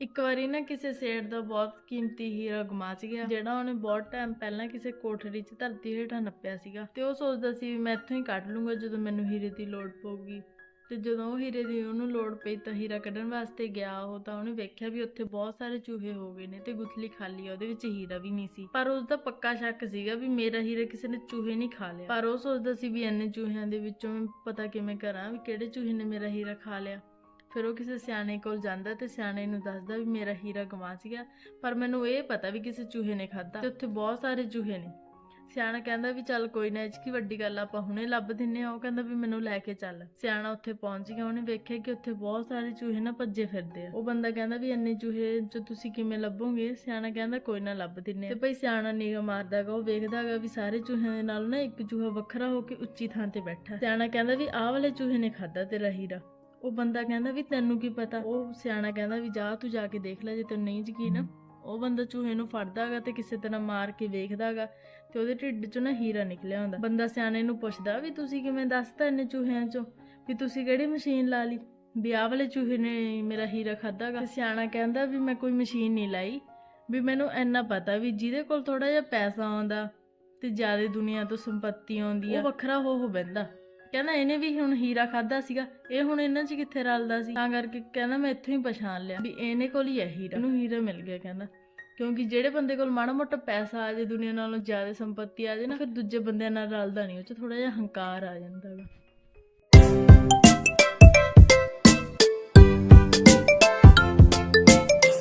ਇੱਕ ਵਾਰੀ ਨਾ ਕਿਸੇ ਸੇਠ ਦਾ ਬਹੁਤ ਕੀਮਤੀ ਹੀਰਾ ਗਮਾਚ ਗਿਆ ਜਿਹੜਾ ਉਹਨੇ ਬਹੁਤ ਟਾਈਮ ਪਹਿਲਾਂ ਕਿਸੇ ਕੋਠੜੀ 'ਚ ਧਰਤੀ ਹੇਠਾਂ ਨੱਪਿਆ ਸੀਗਾ। ਤੇ ਉਹ ਸੋਚਦਾ ਸੀ ਵੀ ਮੈਂ ਇੱਥੋਂ ਹੀ ਕੱਢ ਲੂੰਗਾ ਜਦੋਂ ਮੈਨੂੰ ਹੀਰੇ ਦੀ ਲੋੜ ਪਊਗੀ। ਤੇ ਜਦੋਂ ਉਹ ਹੀਰੇ ਦੀ ਉਹਨੂੰ ਲੋੜ ਪਈ ਤਾਂ ਹੀਰਾ ਕੱਢਣ ਵਾਸਤੇ ਗਿਆ ਉਹ ਤਾਂ ਉਹਨੇ ਵੇਖਿਆ ਵੀ ਉੱਥੇ ਬਹੁਤ ਸਾਰੇ ਚੂਹੇ ਹੋ ਗਏ ਨੇ ਤੇ ਗੁਥਲੀ ਖਾਲੀ ਆ, ਉਹਦੇ ਵਿੱਚ ਹੀਰਾ ਵੀ ਨਹੀਂ ਸੀ। ਪਰ ਉਸ ਦਾ ਪੱਕਾ ਸ਼ੱਕ ਸੀਗਾ ਵੀ ਮੇਰਾ ਹੀਰਾ ਕਿਸੇ ਨੇ ਚੂਹੇ ਨਹੀਂ ਖਾ ਲਿਆ। ਪਰ ਉਹ ਸੋਚਦਾ ਸੀ ਵੀ ਇੰਨੇ ਚੂਹਿਆਂ ਦੇ ਵਿੱਚੋਂ ਮੈਂ ਪਤਾ ਕਿਵੇਂ ਕਰਾਂ ਵੀ ਕਿਹੜੇ ਚੂਹੇ ਨੇ ਮੇਰਾ ਹੀਰਾ ਖਾ ਲਿਆ। ਫਿਰ ਉਹ ਕਿਸੇ ਸਿਆਣੇ ਕੋਲ ਜਾਂਦਾ ਤੇ ਸਿਆਣੇ ਨੂੰ ਦੱਸਦਾ ਵੀ ਮੇਰਾ ਹੀਰਾ ਗਵਾਚ ਗਿਆ ਪਰ ਮੈਨੂੰ ਇਹ ਪਤਾ ਵੀ ਕਿਸੇ ਚੂਹੇ ਨੇ ਖਾਦਾ ਤੇ ਉੱਥੇ ਬਹੁਤ ਸਾਰੇ ਚੂਹੇ ਨੇ। ਸਿਆਣਾ ਕਹਿੰਦਾ ਵੀ ਚੱਲ ਕੋਈ ਨਾ ਇਹ ਕੀ ਵੱਡੀ ਗੱਲ ਆਪਾਂ ਹੁਣੇ ਲੱਭ ਦਿੰਨੇ ਆ। ਉਹ ਕਹਿੰਦਾ ਵੀ ਮੈਨੂੰ ਲੈ ਕੇ ਚੱਲ। ਸਿਆਣਾ ਉੱਥੇ ਪਹੁੰਚ ਗਿਆ, ਉਹਨੇ ਵੇਖਿਆ ਕਿ ਉੱਥੇ ਬਹੁਤ ਸਾਰੇ ਚੂਹੇ ਨਾ ਭੱਜੇ ਫਿਰਦੇ ਆ। ਉਹ ਬੰਦਾ ਕਹਿੰਦਾ ਵੀ ਇੰਨੇ ਚੂਹੇ ਚ ਤੁਸੀਂ ਕਿਵੇਂ ਲੱਭੋਗੇ? ਸਿਆਣਾ ਕਹਿੰਦਾ ਕੋਈ ਨਾ, ਲੱਭ ਦਿੰਨੇ ਆ। ਤੇ ਭਾਈ ਸਿਆਣਾ ਨਿਗਾ ਮਾਰਦਾਗਾ ਉਹ ਵੇਖਦਾਗਾ ਵੀ ਸਾਰੇ ਚੂਹਿਆਂ ਦੇ ਨਾਲ ਨਾ ਇੱਕ ਚੂਹਾ ਵੱਖਰਾ ਹੋ ਕੇ ਉੱਚੀ ਥਾਂ ਤੇ ਬੈਠਾ। ਸਿਆਣਾ ਕਹਿੰਦਾ ਵੀ ਆਹ ਵਾਲੇ ਚੂਹੇ ਨੇ ਖਾਦਾ ਤੇਰਾ ਹੀਰਾ। ਉਹ ਬੰਦਾ ਕਹਿੰਦਾ ਵੀ ਤੈਨੂੰ ਕੀ ਪਤਾ ਉਹ ਸਿਆਣਾ ਕਹਿੰਦਾ ਵੀ ਜਾ ਤੂੰ ਜਾ ਕੇ ਦੇਖ ਲੈ ਜੇ ਤੈਨੂੰ ਨਹੀਂ ਯਕੀਨ। ਉਹ ਬੰਦਾ ਚੂਹੇ ਨੂੰ ਫੜਦਾਗਾ ਤੇ ਕਿਸੇ ਤਰ੍ਹਾਂ ਮਾਰ ਕੇ ਵੇਖਦਾਗਾ ਤੇ ਉਹਦੇ ਢਿੱਡ ਚੋਂ ਨਾ ਹੀਰਾ ਨਿਕਲਿਆ ਹੁੰਦਾ। ਬੰਦਾ ਸਿਆਣੇ ਨੂੰ ਪੁੱਛਦਾ ਵੀ ਤੁਸੀਂ ਕਿਵੇਂ ਦੱਸਤਾ ਇੰਨੇ ਚੂਹਿਆਂ ਚੋਂ ਵੀ ਤੁਸੀਂ ਕਿਹੜੀ ਮਸ਼ੀਨ ਲਾ ਲਈ? ਵੀ ਆਹ ਵਾਲੇ ਚੂਹੇ ਨੇ ਮੇਰਾ ਹੀਰਾ ਖਾਦਾਗਾ ਸਿਆਣਾ ਕਹਿੰਦਾ ਵੀ ਮੈਂ ਕੋਈ ਮਸ਼ੀਨ ਨਹੀਂ ਲਾਈ। ਵੀ ਮੈਨੂੰ ਇੰਨਾ ਪਤਾ ਵੀ ਜਿਹਦੇ ਕੋਲ ਥੋੜਾ ਜਿਹਾ ਪੈਸਾ ਆਉਂਦਾ ਤੇ ਜ਼ਿਆਦਾ ਦੁਨੀਆ ਤੋਂ ਸੰਪਤੀ ਆਉਂਦੀ ਆ ਉਹ ਵੱਖਰਾ ਹੋ ਹੋ ਬੈਂਦਾ ਕਹਿੰਦਾ ਇਹਨੇ ਵੀ ਹੁਣ ਹੀਰਾ ਖਾਦਾ ਸੀਗਾ, ਇਹ ਹੁਣ ਇਹਨਾਂ 'ਚ ਕਿੱਥੇ ਰਲਦਾ ਸੀ? ਤਾਂ ਕਰਕੇ ਕਹਿੰਦਾ ਮੈਂ ਇੱਥੋਂ ਹੀ ਪਛਾਣ ਲਿਆ ਵੀ ਇਹਨੇ ਕੋਲ ਹੀ ਹੈ ਹੀਰਾ। ਇਹਨੂੰ ਹੀਰਾ ਮਿਲ ਗਿਆ ਕਹਿੰਦਾ। ਕਿਉਂਕਿ ਜਿਹੜੇ ਬੰਦੇ ਕੋਲ ਮਾੜਾ ਮੋਟਾ ਪੈਸਾ ਆ ਜੇ, ਦੁਨੀਆ ਨਾਲੋਂ ਜ਼ਿਆਦਾ ਸੰਪਤੀ ਆ ਜੇ ਨਾ, ਫਿਰ ਦੂਜੇ ਬੰਦਿਆਂ ਨਾਲ ਰਲਦਾ ਨਹੀਂ, ਉਹ 'ਚ ਥੋੜਾ ਜਿਹਾ ਹੰਕਾਰ ਆ ਜਾਂਦਾ ਗਾ